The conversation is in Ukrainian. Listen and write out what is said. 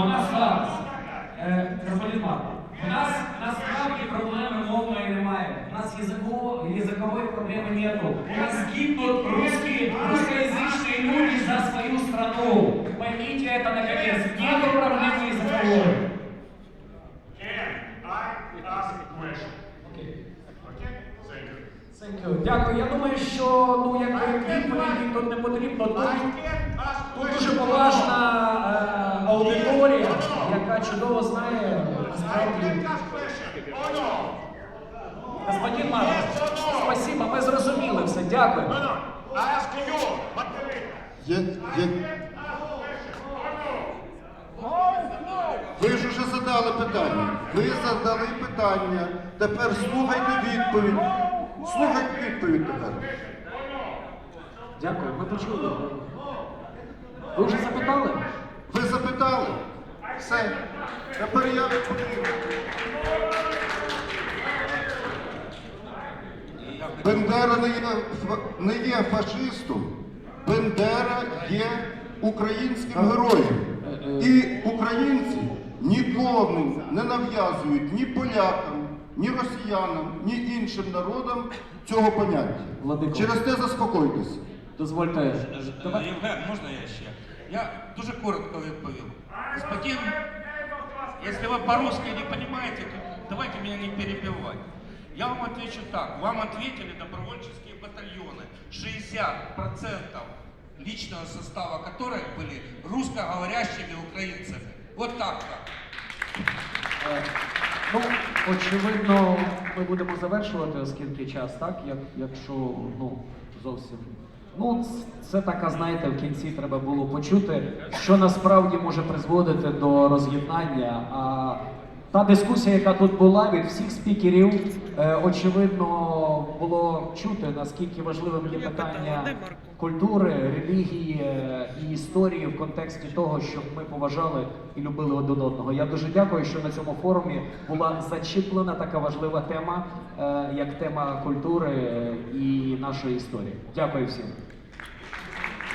у нас зараз, е, господин Марко, у нас насправді проблеми мовної немає. У нас язиково, язикової проблеми нету. У нас гибнут русские, русскоязычные люди за свою страну. Поймите это наконец. Нету проблемы языковой. Can I ask a question? Окей. Okay? Thank you. Thank you. Дякую. Я думаю, що ну якби відповіді тут не потрібно. Тут, чудово знає насправді. Господин Марко, спасибо, ми зрозуміли все. Дякую. Є, є... Ви ж уже задали питання. Ви задали питання. Тепер слухайте відповідь. Слухайте відповідь тепер. Дякую, ми почули. Ви вже запитали? Ви запитали? Все. Тепер я відповім. Бендера не є, не є фашистом. Бендера є українським героєм. І українці нікому не нав'язують ні полякам, ні росіянам, ні іншим народам цього поняття. Владико. Через те заспокойтеся. Дозвольте. Євген, можна я ще? Я дуже коротко відповів. Господин, если вы по-русски не понимаете, то давайте меня не перебивать. Я вам отвечу так. Вам ответили добровольческие батальоны. 60% личного состава которых были русскоговорящими украинцами. Вот так-то. Е, Ну, очевидно, ми будемо завершувати, оскільки час, так? Як, якщо ну, зовсім. Ну, це така, знаєте, в кінці треба було почути, що насправді може призводити до роз'єднання. А та дискусія, яка тут була від всіх спікерів, е, очевидно, було чути, наскільки важливим є питання культури, релігії е, і історії в контексті того, щоб ми поважали і любили один одного. Я дуже дякую, що на цьому форумі була зачіплена така важлива тема, е, як тема культури і нашої історії. Дякую всім.